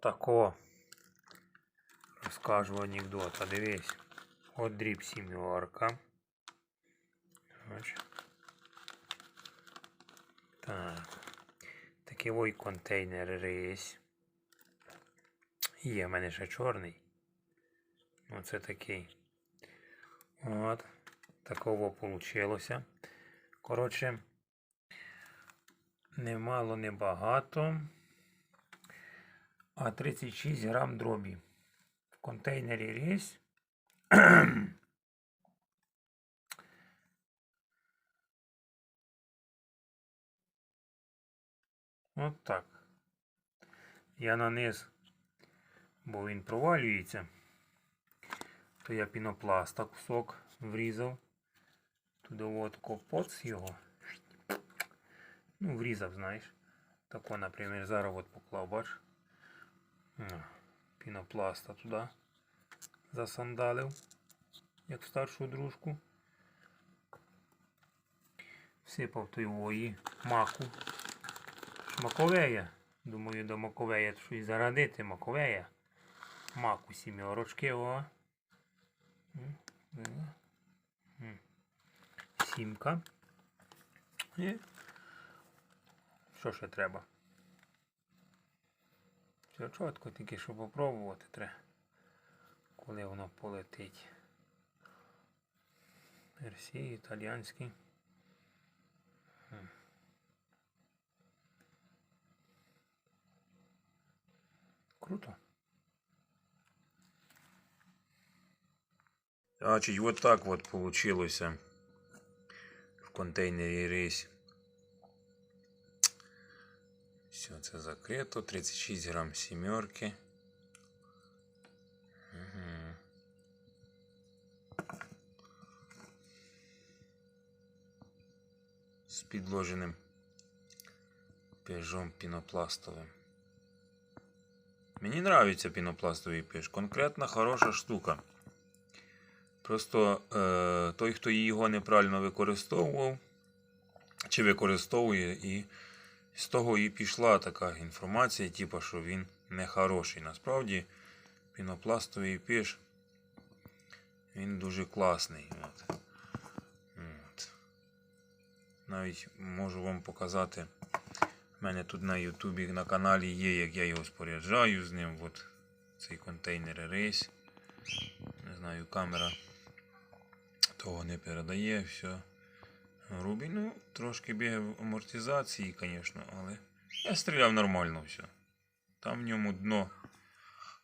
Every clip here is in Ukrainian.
Тако. Розкажу анекдота. Дивись. От дріб сімерка. Бач. Так. Такий контейнер рись. Є в мене ще чорний. Оце такий. От. Такого получилося. Коротше, немало, не багато. А 36 грам дробі. В контейнері різь. От так. Я наниз, бо він провалюється. То я пінопласта кусок врізав. Туди от копоц його. Ну, врізав, знаєш. Тако, наприклад, зараз от поклав, бач. Пінопласта туди засандалив, як старшу дружку. Всипав той вої маку. Маковея. Думаю, до Маковея щось зарадити. Маковея. Маку сімерочки, о. Сімка. І що ще треба? Все тільки щоб попробувати треба. Коли воно полетить. Мерсі, італіянський. Круто. Значить, вот так вот получилося в контейнері рейс. Все це закрито. 36 грам сімерки. Угу. З підложеним пежом пінопластовим. Мені нравиться пінопластовий пеж. Конкретно хороша штука. Просто е, той, хто його неправильно використовував, чи використовує, і з того і пішла така інформація, типу, що він не хороший. Насправді, пінопластовий піш, він дуже класний. От. От. Навіть можу вам показати. У мене тут на Ютубі на каналі є, як я його споряджаю з ним. От цей контейнер рейс. Не знаю, камера того не передає, все. Грубий, ну, трошки бігав амортизації, звісно, але я стріляв нормально все. Там в ньому дно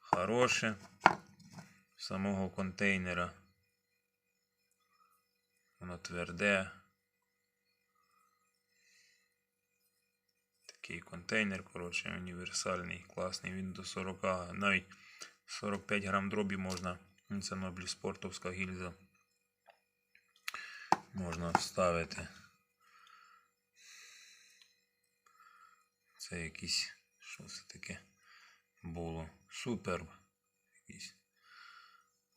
хороше самого контейнера. Воно тверде. Такий контейнер, коротше, універсальний, класний. Він до 40, навіть 45 грам дробі можна. Це Нобель спортовська гільза. Можна вставити. Це якийсь, що це таке було? Суперб. Якийсь.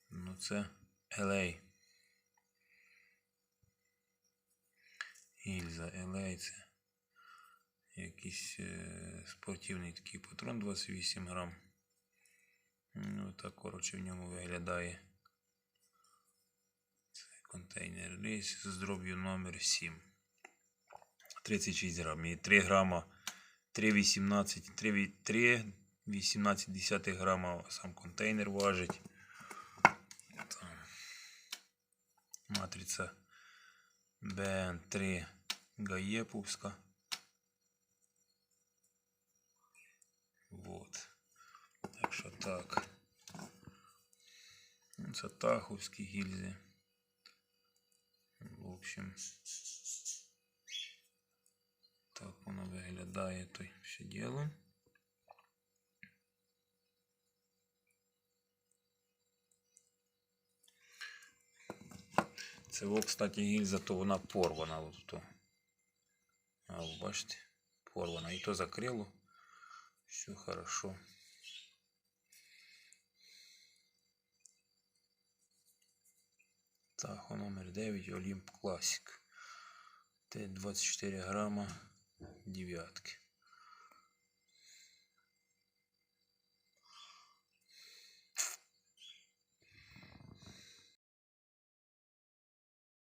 Ну це LA. Гільза LA це якийсь е, спортивний такий патрон 28 грам. Ну так, коротше, в ньому виглядає рейс з дроб'ю номер 7. 36 грам. І 3 грама 3,18 3,18 грама сам контейнер важить. Там. Матриця BN3 Гаєпувська. Вот. Так що так. Це таховські гільзи. В общем, так воно виглядає то все діло. Це, о, кстати, гільза, то вона порвана. От то. А, ви бачите, порвана. І то закрило. Все хорошо. Тахо номер 9 Олімп Класик. Т24 грама дев'ятки.